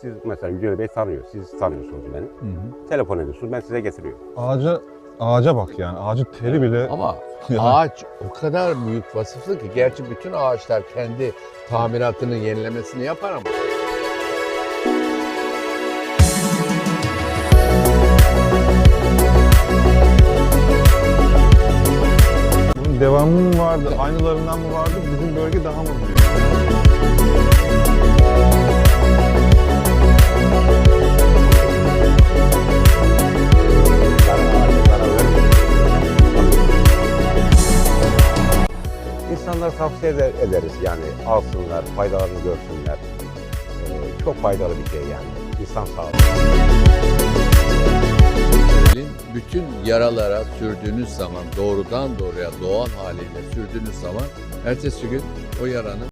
Siz mesela Yücel Bey tanıyor, siz tanıyorsunuz beni. Telefon ediyorsunuz, ben size getiriyorum. Ağaca ağaca bak yani. Ağacın teli bile Ama Yani- ağaç o kadar büyük vasıflı ki gerçi bütün ağaçlar kendi tamiratının yenilemesini yapar ama bunun devamı mı vardı? Aynılarından mı vardı? Bizim bölge daha mı büyük? İnsanlara tavsiye eder- ederiz yani alsınlar, faydalarını görsünler. Ee, çok faydalı bir şey yani. İnsan sağlığı. bütün yaralara sürdüğünüz zaman doğrudan doğruya doğal haliyle sürdüğünüz zaman ertesi gün o yaranın